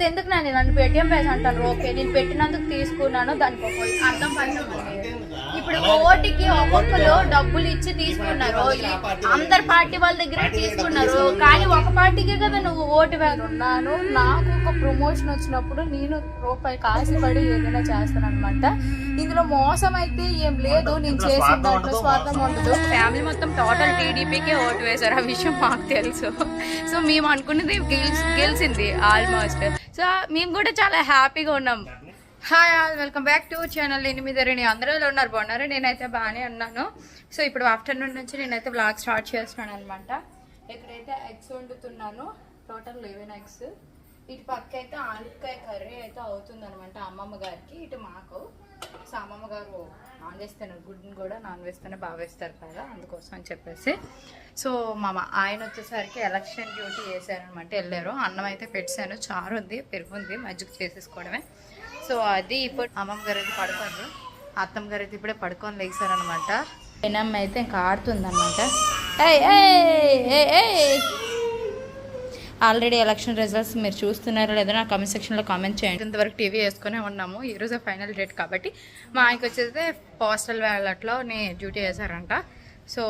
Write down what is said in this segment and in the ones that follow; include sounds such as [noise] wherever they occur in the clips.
ఎందుకు నాని నన్ను పేటిఎం పేసి అంటారు ఓకే నేను పెట్టినందుకు తీసుకున్నాను దానికి ఒక అర్థం పడడం ఇప్పుడు ఓటికి ఒక్కొక్కరు డబ్బులు ఇచ్చి తీసుకున్నారు. అందరు పార్టీ వాళ్ళ దగ్గర తీసుకున్నారు. కానీ ఒక పార్టీకే కదా నువ్వు ఓటు వేస్తున్నాను నాకు ప్రమోషన్ వచ్చినప్పుడు నేను రూపాయి కాసిపడి ఏదైనా చేస్తాను అనమాట ఇందులో మోసం అయితే ఏం లేదు. నేను చేసిన దాంట్లో స్వార్థం ఉండదు ఫ్యామిలీ మొత్తం టోటల్ టీడీపీకే ఓటు వేశారు. ఆ విషయం మాకు తెలుసు. సో మేము అనుకున్నది గెలిచి గెలిచింది ఆల్మోస్ట్ సో మేము కూడా చాలా హ్యాపీగా ఉన్నాం. Hi all welcome back to channel ఎనిమిది రెండు అందరూ ఉన్నారు? బాగున్నారు? నేనైతే బాగానే ఉన్నాను. సో ఇప్పుడు ఆఫ్టర్నూన్ నుంచి నేనైతే బ్లాగ్ స్టార్ట్ చేస్తున్నాను అనమాట ఎక్కడైతే ఎగ్స్ వండుతున్నాను. టోటల్ లెవెన్ ఎగ్స్ ఇటు పక్క అయితే ఆలుకాయ కర్రీ అయితే అవుతుంది అనమాట అమ్మమ్మ గారికి ఇటు మాకు. సో అమ్మమ్మ గారు నాన్ వేస్తాను గుడ్ని కూడా నాన్ వేస్తేనే బాగా వేస్తారు కదా అందుకోసం అని చెప్పేసి. సో మా ఆయన వచ్చేసరికి ఎలక్షన్ డ్యూటీ చేశారనమాట వెళ్ళారు. అన్నం అయితే పెట్టాను చారు ఉంది పెరుగు ఉంది మజ్జిగ చేసేసుకోవడమే. సో అది ఇప్పుడు అమ్మమ్మ గారు అయితే పడుకోరు అత్తమ్మ గారు అయితే ఇప్పుడే పడుకొని లేచారనమాట పెనమ్మ అయితే ఇంకా ఆడుతుంది అనమాట ఆల్రెడీ ఎలక్షన్ రిజల్ట్స్ మీరు చూస్తున్నారో లేదో నా కామెంట్ సెక్షన్లో కామెంట్ చేయండి. ఇంతవరకు టీవీ వేసుకునే ఉన్నాము. ఈరోజు ఫైనల్ డేట్ కాబట్టి మా ఆయనకి వచ్చేసి పోస్టల్ వ్యాలెట్లో నేను డ్యూటీ చేశారంట సో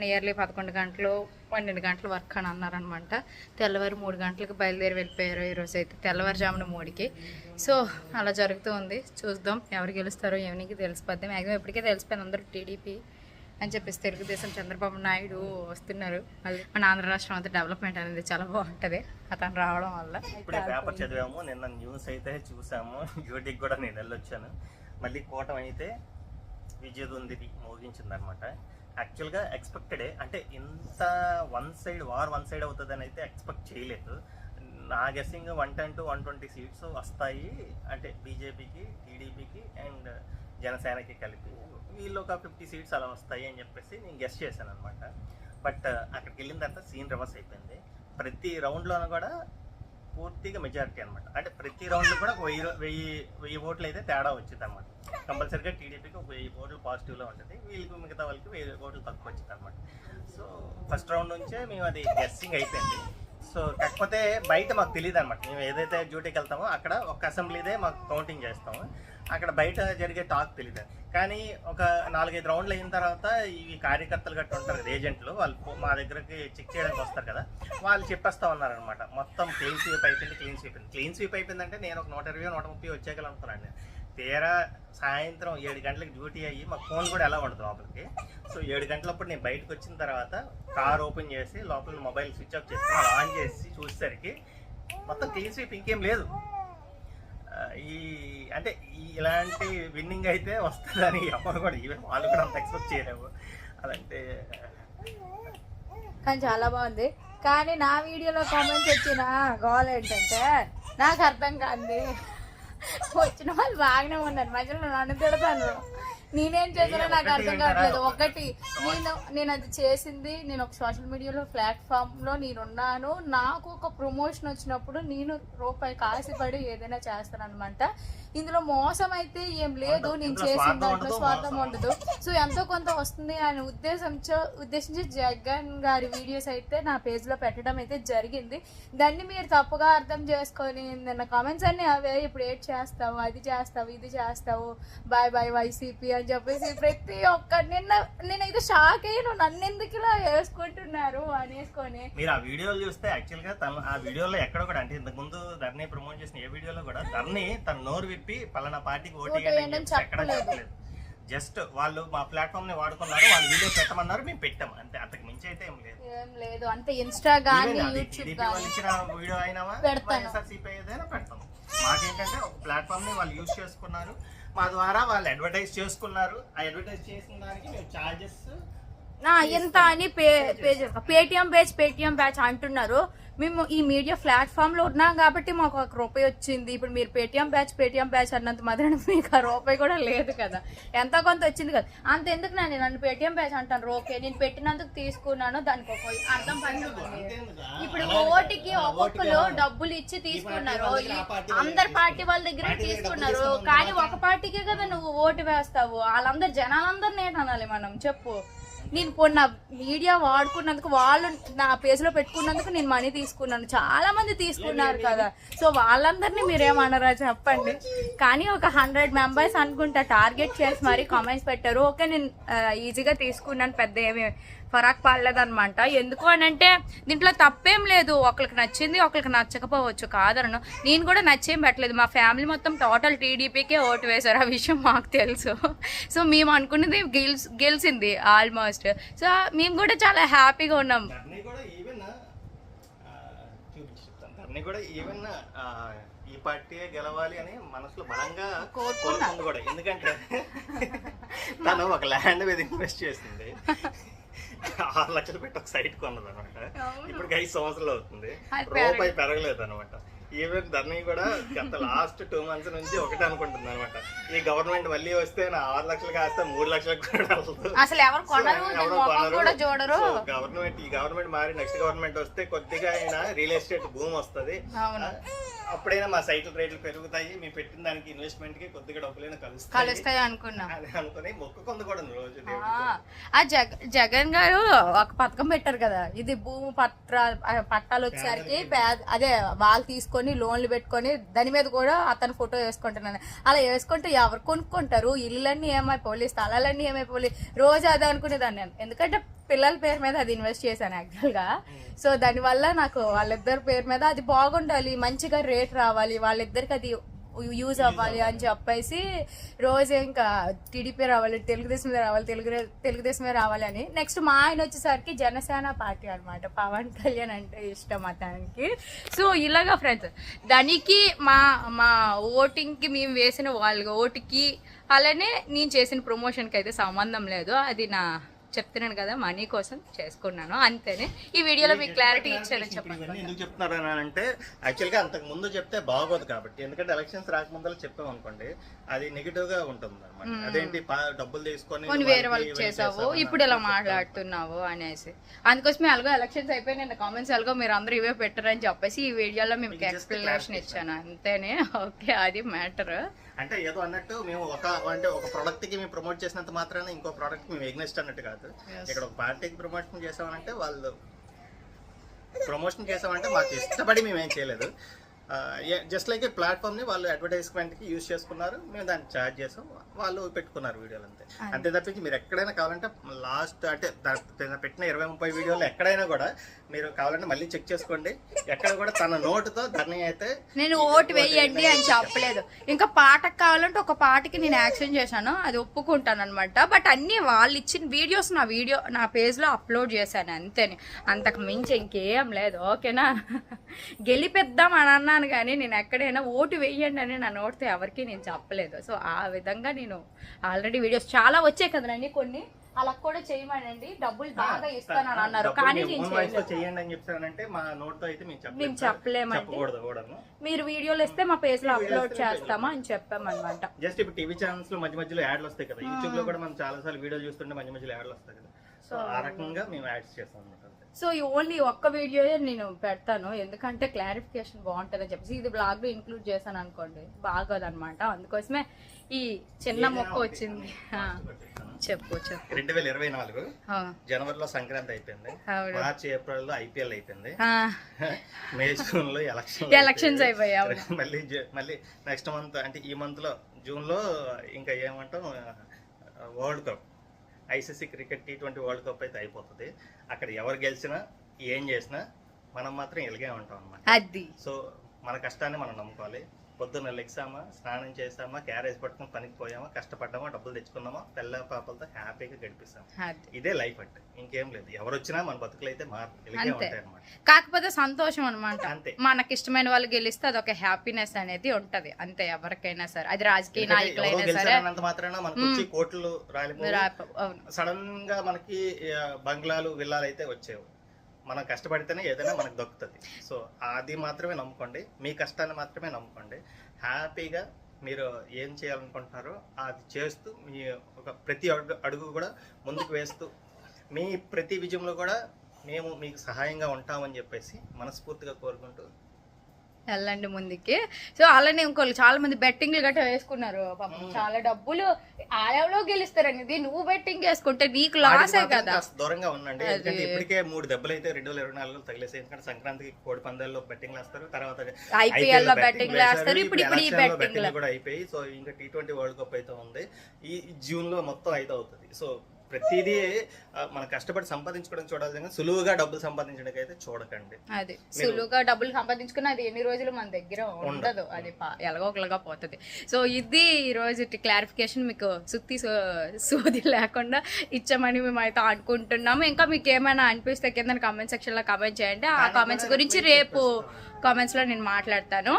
నియర్లీ పదకొండు గంటలు పన్నెండు గంటల వర్క్ అని అన్నారనమాట తెల్లవారు మూడు గంటలకు బయలుదేరి వెళ్ళిపోయారు ఈరోజు అయితే తెల్లవారుజామున మూడుకి. సో అలా జరుగుతూ ఉంది. చూద్దాం ఎవరు గెలుస్తారో ఎవరికి తెలిసిపోద్ది. మ్యాక్సిమం ఇప్పటికే తెలిసిపోయింది అందరూ టీడీపీ అని చెప్పేసి తెలుగుదేశం చంద్రబాబు నాయుడు వస్తున్నారు. మళ్ళీ మన ఆంధ్ర రాష్ట్రం అంతా డెవలప్మెంట్ అనేది చాలా బాగుంటుంది. అతను రావడం వల్ల. ఇప్పుడే పేపర్ చదివాము నిన్న న్యూస్ అయితే చూసాము. డ్యూటీకి కూడా నేను వెళ్ళొచ్చాను. మళ్ళీ కూటం అయితే విజయదుందిరి మోగించింది అనమాట యాక్చువల్గా ఎక్స్పెక్టెడే అంటే ఇంత one side war one side అవుతుందని అయితే ఎక్స్పెక్ట్ చేయలేదు. నా guessing one ten to one twenty seats వస్తాయి. అంటే బీజేపీకి టీడీపీకి అండ్ జనసేనకి కలిపి వీళ్ళు ఒక ఫిఫ్టీ సీట్స్ అలా వస్తాయి అని చెప్పేసి నేను గెస్ట్ చేశాను అనమాట బట్ uh, అక్కడికి వెళ్ళిన తర్వాత సీన్ రివర్స్ అయిపోయింది. ప్రతి రౌండ్లోనూ కూడా పూర్తిగా మెజారిటీ అనమాట అంటే ప్రతి రౌండ్లో కూడా ఒక వెయ్యి వెయ్యి వెయ్యి ఓట్లు అయితే తేడా వచ్చింది అనమాట కంపల్సరీగా టీడీపీకి ఒక వెయ్యి ఓట్లు పాజిటివ్లో ఉంటుంది. వీళ్ళకి మిగతా వాళ్ళకి వెయ్యి ఓట్లు తక్కువ వచ్చింది అనమాట సో ఫస్ట్ రౌండ్ నుంచే మేము అది గెస్సింగ్ అయిపోయింది. సో కాకపోతే బయట మాకు తెలియదు అనమాట మేము ఏదైతే డ్యూటీకి వెళ్తామో అక్కడ ఒక అసెంబ్లీదే మాకు కౌంటింగ్ చేస్తాము. అక్కడ బయట జరిగే టాక్ తెలియదు కానీ ఒక నాలుగైదు రౌండ్లు అయిన తర్వాత ఈ కార్యకర్తలు గట్టు ఉంటారు కదా, ఏజెంట్లు వాళ్ళు మా దగ్గరకి చెక్ చేయడానికి వస్తారు కదా. వాళ్ళు చెప్పేస్తా ఉన్నారనమాట మొత్తం క్లీన్ స్వీప్ అయిపోయింది క్లీన్ స్వీప్ అయింది క్లీన్ స్వీప్ అయిపోయిందంటే నేను ఒక నూట ఇరవై నూట ముప్పై వచ్చేకలు నేను. తీరా సాయంత్రం ఏడు గంటలకు డ్యూటీ అయ్యి మా ఫోన్ కూడా ఎలా ఉండదు లోపలికి. సో ఏడు గంటలప్పుడు నేను బయటకు వచ్చిన తర్వాత కార్ ఓపెన్ చేసి లోపల మొబైల్ స్విచ్ ఆఫ్ చేసి ఆన్ చేసి చూసేసరికి మొత్తం క్లీన్ స్వీప్ ఇంకేం లేదు. ఈ అంటే ఇలాంటి విన్నింగ్ అయితే వస్తుందని ఎవరు కూడా ఈవెన్ వాళ్ళు కూడా అంత ఎక్స్పెక్ట్ చేయలేము అదంటే కానీ చాలా బాగుంది. కానీ నా వీడియోలో కామెంట్స్ వచ్చిన గోల్ ఏంటంటే నాకు అర్థం కాదు. వచ్చిన వాళ్ళు బాగానే ఉన్నారు. మధ్యలో నన్ను తిడతాను నేనేం చేశానో నాకు అర్థం కావట్లేదు. ఒకటి నేను నేను అది చేసింది నేను ఒక సోషల్ మీడియాలో ప్లాట్ఫామ్లో నేనున్నాను. నాకు ఒక ప్రమోషన్ వచ్చినప్పుడు నేను రూపాయి కాసిపడి ఏదైనా చేస్తాను అనమాట ఇందులో మోసం అయితే ఏం లేదు. నేను చేసిన దాంట్లో స్వార్థం ఉండదు. సో ఎంతో కొంత వస్తుంది అని ఉద్దేశంతో ఉద్దేశించి జగన్ గారి వీడియోస్ అయితే నా పేజ్లో పెట్టడం అయితే జరిగింది. దాన్ని మీరు తప్పుగా అర్థం చేసుకొని నిన్న కామెంట్స్ అన్ని అవే ఇప్పుడు ఏడ్ చేస్తావు అది చేస్తావు ఇది చేస్తావు బాయ్ బాయ్ వైసీపీ అని చెప్పేసి ప్రతి ఒక్క నిన్న నేనైతే షాక్ అయ్యాను నన్ను ఎందుకు ఇలా వేసుకుంటున్నారు అనేసుకొని. మీరు ఆ వీడియోలు చూస్తే యాక్చువల్గా తను ఆ వీడియోలో ఎక్కడ కూడా అంటే ఇంతకు ముందు ధర్ని ప్రమోట్ చేసిన ఏ వీడియోలో కూడా ధర్ని తన నోరు విప్పి పలానా పార్టీకి ఓటు ఎక్కడ చెప్పలేదు. జస్ట్ వాళ్ళు మా ప్లాట్ఫామ్ని వాడుకున్నారు వాళ్ళు వీడియో పెట్టమన్నారు మేము పెట్టాం. అంతే అంతకు మించి అయితే ఏం లేదు. ఏం లేదు అంటే ఇన్స్టా అది యూట్యూబ్ కానీ ఇచ్చిన వీడియో అయినా పెడతాను. వైఎస్ఆర్సీపీ ఏదైనా పెడతాం. మాకేంటంటే ఒక ప్లాట్ఫామ్ని వాళ్ళు యూజ్ చేసుకున్నారు. మా ద్వారా వాళ్ళు అడ్వర్టైజ్ చేసుకున్నారు. ఆ అడ్వర్టైజ్ చేసిన దానికి మేము చార్జెస్ ఎంత అని పే పే చేస్తాం. పేటిఎం బ్యాచ్ పేటిఎం బ్యాచ్ అంటున్నారు. మేము ఈ మీడియా ప్లాట్ఫామ్లో ఉన్నాం కాబట్టి మాకు ఒక రూపాయి వచ్చింది. ఇప్పుడు మీరు పేటిఎం బ్యాచ్ పేటిఎం బ్యాచ్ అన్నంత మాత్రాన మీకు ఆ రూపాయి కూడా లేదు కదా. ఎంతో కొంత వచ్చింది కదా. అంత ఎందుకు నన్ను నన్ను పేటిఎం బ్యాచ్ అంటాను ఓకే నేను పెట్టినందుకు తీసుకున్నాను. దానికి ఒక అర్థం పడడం ఇప్పుడు ఓటికి ఒక్కొక్కరు డబ్బులు ఇచ్చి తీసుకున్నారు. అందరు పార్టీ వాళ్ళ దగ్గర తీసుకున్నారు. కానీ ఒక పార్టీకే కదా నువ్వు ఓటు వేస్తావు. వాళ్ళందరు జనాలందరినీ ఏంటనాలి మనం. చెప్పు. నేను పోనీ నా మీడియా వాడుకున్నందుకు వాళ్ళు నా పేజ్లో పెట్టుకున్నందుకు నేను మనీ తీసుకున్నాను. చాలా మంది తీసుకున్నారు కదా. సో వాళ్ళందరినీ మీరేమన్నారా చెప్పండి. కానీ ఒక హండ్రెడ్ మెంబర్స్ అనుకుంటా టార్గెట్ చేసి మరీ కామెంట్స్ పెట్టారు. ఓకే నేను ఈజీగా తీసుకున్నాను పెద్ద ఏమి ఫరాక్ పడలేదన్నమాట ఎందుకు అని అంటే దీంట్లో తప్పేం లేదు. ఒకరికి నచ్చింది ఒకరికి నచ్చకపోవచ్చు. కాదనను. నేను కూడా నచ్చేం పెట్టలేదు. మా ఫ్యామిలీ మొత్తం టోటల్ టీడీపీకే ఓటు వేశారు. ఆ విషయం మాకు తెలుసు. సో మేము అనుకున్నది గెలిచి గెలిచింది ఆల్మోస్ట్. సో మేము కూడా చాలా హ్యాపీగా ఉన్నాం. కూడా ఈవెన్ ఈ పార్టీయే గెలవాలి అని మనసులో బలంగా. కోరుకుంది కూడా. ఎందుకంటే తను ఒక ల్యాండ్ మీద ఇన్వెస్ట్ చేసింది. ఆరు లక్షలు పెట్టి ఒక సైట్ కొన్నది అనమాట. ఇప్పుడు ఐదు సంవత్సరాలు అవుతుంది. రూపాయి పెరగలేదు. అనమాట ఈవెన్ ధరణి కూడా గత లాస్ట్ టూ మంత్స్ నుంచి ఒకటే అనుకుంటుంది అనమాట ఈ గవర్నమెంట్ మళ్ళీ వస్తే నా ఆరు లక్షలు కాస్త మూడు లక్షలకు. అసలు ఎవరు కొనరు గవర్నమెంట్ ఈ గవర్నమెంట్ మారి నెక్స్ట్ గవర్నమెంట్ వస్తే కొద్దిగా అయినా రియల్ ఎస్టేట్ భూమి వస్తది. అప్పుడైనా మా సైట్ల రేట్లు పెరుగుతాయి. మేము పెట్టిన దానికి ఇన్వెస్ట్మెంట్కి కొద్దిగా డబ్బులైనా కలుస్తాయి. కలుస్తాయి అనుకున్నా. అని అనుకుని మొక్కుకుంది కూడా రోజు ఆ, దేవుడికి. ఆ జగ జగన్ గారు ఒక పథకం పెట్టారు కదా. ఇది భూమి పత్ర ఆ పట్టాలు వచ్చేసరికి పేద- అదే వాళ్ళు తీసుకొని లోన్లు పెట్టుకొని దాని మీద కూడా అతను ఫోటో వేసుకుంటున్నాను. అలా వేసుకుంటే ఎవరు కొనుక్కుంటారు? ఇల్లులన్నీ ఏమైపోయి స్థలాలన్నీ ఏమైపోయి రోజు అదే అనుకునేదాన్ని నేను. ఎందుకంటే పిల్లల పేరు మీద అది ఇన్వెస్ట్ చేశాను యాక్చువల్గా. సో దానివల్ల నాకు వాళ్ళిద్దరి పేరు మీద అది బాగుండాలి మంచిగా రేట్ రావాలి వాళ్ళిద్దరికి అది యూజ్ అవ్వాలి అని చెప్పేసి రోజు ఇంకా టీడీపీ రావాలి తెలుగుదేశం రావాలి తెలుగు తెలుగుదేశమే రావాలి అని. నెక్స్ట్ మా ఆయన వచ్చేసరికి జనసేన పార్టీ అన్నమాట. పవన్ కళ్యాణ్ అంటే ఇష్టం అతనికి. సో ఇలాగా ఫ్రెండ్స్ దానికి మా మా ఓటింగ్కి మేము వేసిన వాళ్ళ ఓటుకి అలానే నేను చేసిన ప్రమోషన్కి అయితే సంబంధం లేదు. అది నా చెప్తున్నాను కదా మనీ కోసం చేసుకున్నాను అంతేనే. ఈ వీడియోలో మీకు క్లారిటీ ఇచ్చాను చెప్పండి ఎందుకు చెప్తున్నారు అంటే యాక్చువల్గా అంతకు ముందు చెప్తే బాగోదు కాబట్టి. ఎందుకంటే ఎలక్షన్స్ రాకముందర చెప్పాం అనుకోండి అది నెగిటివ్గా ఉంటుంది అనమాట అదేంటి డబ్బులు తీసుకొని వేరే వాళ్ళకి చేసావు ఇప్పుడు ఇలా మాట్లాడుతున్నావు అనేసి. అందుకోసమే అలాగో ఎలక్షన్స్ అయిపోయి నేను కామెంట్స్ అలాగో మీరు అందరూ ఇవే పెట్టారని చెప్పేసి ఈ వీడియోలో మీకు ఎక్స్ప్లెనేషన్ ఇచ్చాను. అంతేనే. [laughs] ఓకే అది మ్యాటర్ అంటే ఏదో అన్నట్టు మేము ఒక అంటే ఒక ప్రొడక్ట్కి మేము ప్రమోట్ చేసినంత మాత్రాన ఇంకో ప్రోడక్ట్ మేము ఎగ్నెస్ట్ అన్నట్టు కాదు. ఇక్కడ ఒక పార్టీకి ప్రమోషన్ చేసామంటే వాళ్ళు ప్రమోషన్ చేసామంటే మాకు ఇష్టపడి మేము ఏం చేయలేదు. జస్ట్ లైక్ ఏ ప్లాట్ఫామ్ని వాళ్ళు అడ్వర్టైజ్మెంట్కి యూజ్ చేసుకున్నారు మేము దాన్ని చార్జ్ చేసాం. వాళ్ళు పెట్టుకున్నారు వీడియోలు అంతే. అంతే. తప్పించి మీరు ఎక్కడైనా కావాలంటే లాస్ట్ అంటే పెట్టిన ఇరవై ముప్పై వీడియోలు ఎక్కడైనా కూడా మీరు కావాలంటే మళ్ళీ చెక్ చేసుకోండి. ఎక్కడ కూడా తన నోటుతో ధర్నీ అయితే నేను ఓటు వేయండి అని చెప్పలేదు. ఇంకా పాటకు కావాలంటే ఒక పాటకి నేను యాక్షన్ చేశాను. అది ఒప్పుకుంటాను అనమాట బట్ అన్ని వాళ్ళు ఇచ్చిన వీడియోస్ నా వీడియో నా పేజ్లో అప్లోడ్ చేశాను అంతేని. అంతకు మించి ఇంకేం లేదు. ఓకేనా [laughs] గెలిపిద్దాం అని అన్నాను కానీ నేను ఎక్కడైనా ఓటు వేయండి అని నా నోటితో ఎవరికి నేను చెప్పలేదు. సో ఆ విధంగా నేను ఆల్రెడీ వీడియోస్ చాలా వచ్చాయి కదండి కొన్ని. అలా కూడా చేయమనండి. డబ్బులు బాగా ఇస్తానని అన్నారు. కానీ నేను చేయండి అని చెప్తానంటే మా నోట్తో అయితే మేము చెప్పలేము మీరు వీడియోలు ఇస్తే మా పేజ్లో అప్లోడ్ చేస్తామా అని చెప్పామన్నమాట. జస్ట్ ఇప్పుడు టీవీ ఛానల్స్లో మధ్య మధ్యలో యాడ్లు వస్తాయి కదా. యూట్యూబ్లో కూడా మనం చాలా సార్లు వీడియో చూస్తుంటే మధ్య మధ్యలో యాడ్లు వస్తాయి కదా. సో ఆ రకంగా మేము యాడ్స్ చేస్తాం. సో ఈ ఓన్లీ ఒక్క వీడియో నేను పెడతాను. ఎందుకంటే క్లారిఫికేషన్ బాగుంటుంది అని చెప్పేసి ఇది బ్లాగ్లో ఇంక్లూడ్ చేశాను అనుకోండి. బాగోదన్నమాట. అందుకోసమే ఈ చిన్న మొక్క వచ్చింది. చెప్పు చెప్పు. రెండు వేల ఇరవై నాలుగు జనవరిలో సంక్రాంతి అయిపోయింది. మార్చి ఏప్రిల్లో ఐపీఎల్ అయిపోయింది. మే జూన్లో ఎలక్షన్ Elections [laughs] అయిపోయాయి. మళ్ళీ మళ్ళీ నెక్స్ట్ మంత్ అంటే ఈ మంత్లో జూన్లో ఇంకా ఏమంటాం world cup. ICC cricket T twenty world cup అయితే అయిపోతుంది. అక్కడ ఎవరు గెలిచినా ఏం చేసినా మనం మాత్రం ఇలాగే ఉంటాం అన్నమాట. అది. సో మన కష్టాన్ని మనం నమ్ముకోవాలి. పొద్దున్న లెగ్సామా స్నానం చేసామా క్యారేజ్ పట్టుకుని పనికి పోయామా కష్టపడ్డామా డబ్బులు తెచ్చుకున్నామా పిల్ల పాపలతో హ్యాపీగా గడిపిస్తాం ఇదే లైఫ్ అంటే ఇంకేం లేదు. ఎవరు వచ్చినా మన బతుకులు అయితే మారు కాకపోతే సంతోషం అనమాట అంతే. మనకి ఇష్టమైన వాళ్ళు గెలిస్తే అదొక హ్యాపీనెస్ అనేది ఉంటది. అంతే ఎవరికైనా సరే. అది రాజకీయ నాయకులైనా సరే. గెలిచారన్నంత మాత్రాన మనకు వచ్చి కోట్లు సడన్గా మనకి బంగ్లాలు విల్లాలు అయితే వచ్చేవి. మనం కష్టపడితేనే ఏదైనా మనకు దొరుకుతుంది. సో అది మాత్రమే నమ్ముకోండి. మీ కష్టాన్ని మాత్రమే నమ్ముకోండి. హ్యాపీగా మీరు ఏం చేయాలనుకుంటున్నారో అది చేస్తూ మీ ఒక ప్రతి అడుగు అడుగు కూడా ముందుకు వేస్తూ మీ ప్రతి విజయంలో కూడా మేము మీకు సహాయంగా ఉంటామని చెప్పేసి మనస్ఫూర్తిగా కోరుకుంటూ వెళ్ళండి ముందుకి. సో అలానే ఇంకోళ్ళు చాలా మంది బెట్టింగ్లు గట్రా వేసుకున్నారు. పాపం చాలా డబ్బులు ఆలయంలో గెలుస్తారండి ఇది నువ్వు బెట్టింగ్ వేసుకుంటే నీకు లాసే కదా. దూరంగా ఉండండి. ఎందుకంటే ఇప్పటికే మూడు దెబ్బలు అయితే రెండు వేల ఇరవై నాలుగులో తగిలేసాయి. ఎందుకంటే సంక్రాంతికి కోడి పందాల్లో బెట్టింగ్ వేస్తారు. తర్వాత IPL లో వేశారు. వేస్తారు. ఇప్పుడు ఇప్పుడు ఈ betting కూడా అయిపోయి సో ఇంకా టీ ట్వంటీ వరల్డ్ కప్ అయితే ఉంది. ఈ జూన్లో మొత్తం అయితే అవుతుంది. సో ప్రతిదీ మనం కష్టపడి సంపాదించుకోవడం చూడాలి కానీ సులువుగా డబ్బులు సంపాదించడానికి అయితే చూడకండి. అది. సులువుగా డబ్బులు సంపాదించుకున్న అది ఎన్ని రోజులు మన దగ్గర ఉండదు. అది పా- ఎలాగో ఒకలాగా పోతుంది. సో ఇది ఈ రోజు క్లారిఫికేషన్ మీకు సుత్తి సోది లేకుండా ఇచ్చామని మేము అయితే అనుకుంటున్నాము ఇంకా మీకు ఏమైనా అనిపిస్తే కింద కామెంట్ సెక్షన్లో కామెంట్ చేయండి. ఆ కామెంట్స్ గురించి రేపు కామెంట్స్లో నేను మాట్లాడతాను.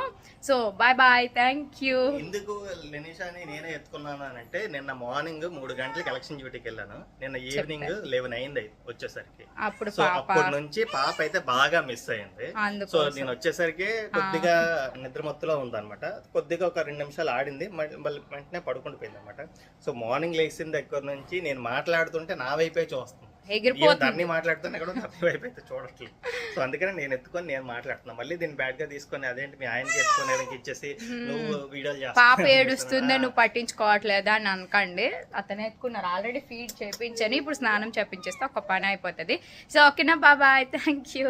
So bye bye thank you ఎందుకు లెనిషాని నేనే ఎత్తుకున్నాను అంటే నిన్న మార్నింగ్ మూడు గంటలకి ఎలక్షన్ డ్యూటీకి వెళ్ళాను. నిన్న ఈవినింగ్ లెవెన్ అయింది వచ్చేసరికి. అప్పుడు సో పాప అప్పటి నుంచి పాప అయితే బాగా మిస్ అయింది. సో నేను వచ్చేసరికి కొద్దిగా నిద్ర మత్తులో ఉందన్నమాట. కొద్దిగా ఒక రెండు నిమిషాలు ఆడింది మళ్ళీ మళ్ళీ వెంటనే పడుకుంటూ పోయింది అనమాట సో మార్నింగ్ లేచిన దగ్గర నుంచి నేను మాట్లాడుతుంటే నా వైపే చూస్తుంది. ఎగిరిపోతుంది. మాట్లాడుతున్నా కూడా తన వైపు అయితే చూడట్లేదు. సో అందుకని నేను ఎత్తుకొని నేను మాట్లాడుతున్నా. మళ్ళీ దీన్ని బ్యాడ్గా తీసుకొని అదేంటి మీ ఆయనకి ఎత్తుకొని ఇచ్చేసి నువ్వు వీడియోలు పాప ఏడుస్తుందే నువ్వు పట్టించుకోవట్లేదా అని అనకండి. అతను ఎత్తుకున్నారు. ఆల్రెడీ ఫీడ్ చేపించని. ఇప్పుడు స్నానం చేపించేస్తే ఒక పని అయిపోతుంది. సో ఓకేనా? బాబాయ్ థ్యాంక్ యూ